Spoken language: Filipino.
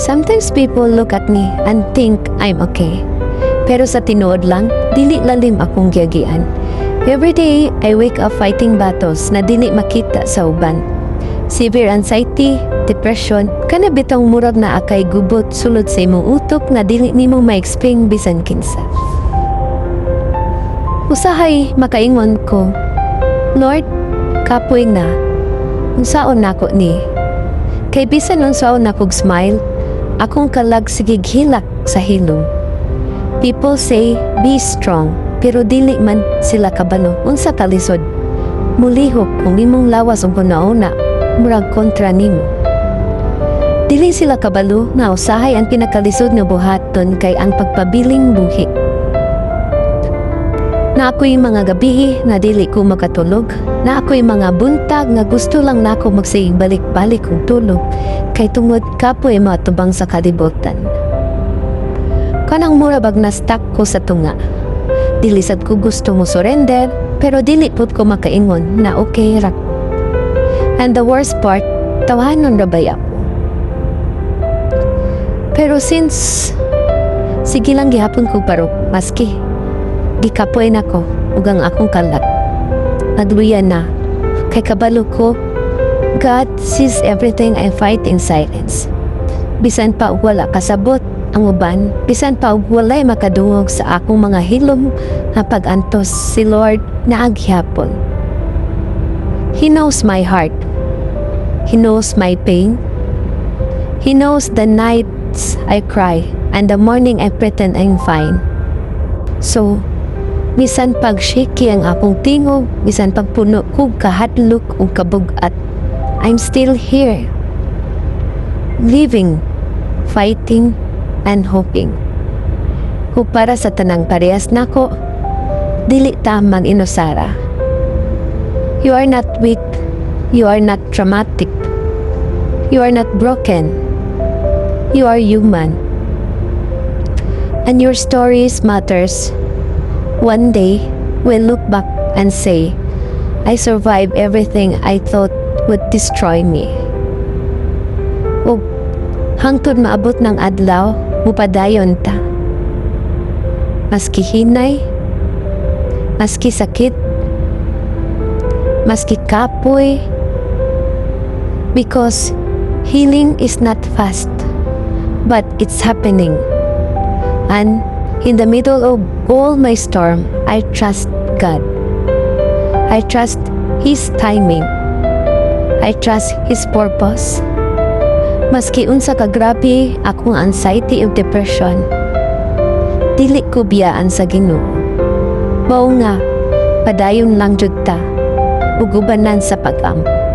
Sometimes people look at me and think I'm okay. Pero sa tinuod lang, dili lalim akong giyagian. Every day, I wake up fighting battles na dili makita sa uban. Severe anxiety, depression, kana bitong murag na akay gubot sulod sa imong utok nga dili nimo ma-explain bisan kinsa. Usahay makaingon ko, Lord, kapoy na, unsaon nako ni. Kay bisan unsaon nakog smile, akong kalag sigig hilak sa hilom. People say, be strong, pero dili man sila kabalo, unsa kalisod. Mulihok kung imong lawas ang kunauna, murag kontra nimo. Dili sila kabalo nga usahay ang pinakalisod nga buhaton kay ang pagpabiling buhi. Na ako'y mga gabi na dili ko makatulog, na ako'y mga buntag nga gusto lang nako magsigig balik-balik kong tulog, kay tungod kapoy matubang sa kalibutan. Kanang mura bag na stuck ko sa tunga. Dili sad ko gusto mo surrender, pero dili pud ko makaingon na okay ra. And the worst part, tawanon ra bay ako. Pero since sige lang gihapon ko parok, maski gikapoy na ko ug ang akong kalag. Nagluya na. Kay kabalo ko, God sees everything I fight in silence. Bisan pa wala kasabot ang uban, bisan pa walay makadungog sa akong mga hilom nga pag-antos si Lord na aghapon. He knows my heart. He knows my pain. He knows the nights I cry and the morning I pretend I'm fine. So, Bisan pag shaky ang akong tingog, bisan pag puno kog kahadlok o kabugat, I'm still here. Living, fighting, and hoping. Kung para sa tanang parehas nako, dili ta man inusara. You are not weak. You are not traumatic. You are not broken. You are human. And your stories matters One day, we'll look back and say, I survived everything I thought would destroy me. O hangtod maabot ng adlaw, mupadayon ta. Maski hinay, maski sakit, maski kapoy, because healing is not fast, but it's happening. And in the middle of all my storm, I trust God. I trust His timing. I trust His purpose. Maski unsa ka grabe akong anxiety of depression, dili ko biyaan sa Ginoo. Mao nga, padayon lang jud ta, ug ubanan sa pag-ampo.